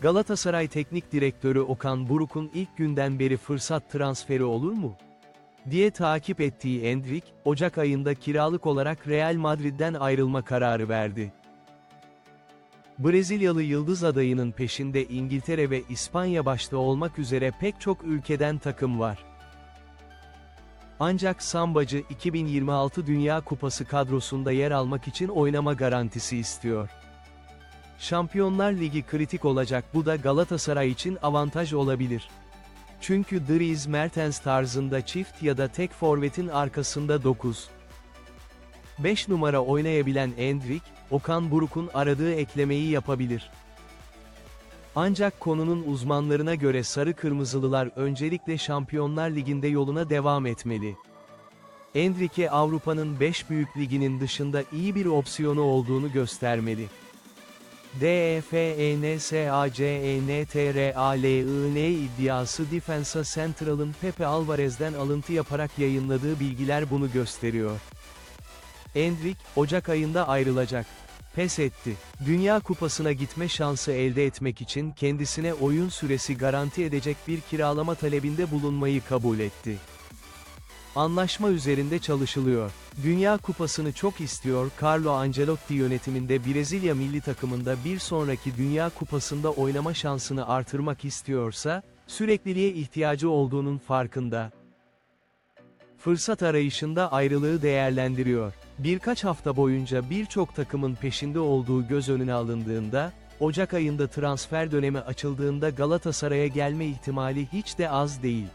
Galatasaray Teknik Direktörü Okan Buruk'un ilk günden beri fırsat transferi olur mu? diye takip ettiği Endrik, Ocak ayında kiralık olarak Real Madrid'den ayrılma kararı verdi. Brezilyalı yıldız adayının peşinde İngiltere ve İspanya başta olmak üzere pek çok ülkeden takım var. Ancak Sambacı 2026 Dünya Kupası kadrosunda yer almak için oynama garantisi istiyor. Şampiyonlar Ligi kritik olacak bu da Galatasaray için avantaj olabilir. Çünkü Dries Mertens tarzında çift ya da tek forvetin arkasında 9. 5 numara oynayabilen Endrik, Okan Buruk'un aradığı eklemeyi yapabilir. Ancak konunun uzmanlarına göre Sarı Kırmızılılar öncelikle Şampiyonlar Ligi'nde yoluna devam etmeli. Endrik'e Avrupa'nın 5 büyük liginin dışında iyi bir opsiyonu olduğunu göstermeli. E DEFENSACENTRALIN iddiası Defensa Central'ın Pepe Alvarez'den alıntı yaparak yayınladığı bilgiler bunu gösteriyor. Endrik, Ocak ayında ayrılacak. Pes etti. Dünya Kupası'na gitme şansı elde etmek için kendisine oyun süresi garanti edecek bir kiralama talebinde bulunmayı kabul etti. Anlaşma üzerinde çalışılıyor. Dünya Kupası'nı çok istiyor Carlo Ancelotti yönetiminde Brezilya milli takımında bir sonraki Dünya Kupası'nda oynama şansını artırmak istiyorsa, sürekliliğe ihtiyacı olduğunun farkında. Fırsat arayışında ayrılığı değerlendiriyor. Birkaç hafta boyunca birçok takımın peşinde olduğu göz önüne alındığında, Ocak ayında transfer dönemi açıldığında Galatasaray'a gelme ihtimali hiç de az değil.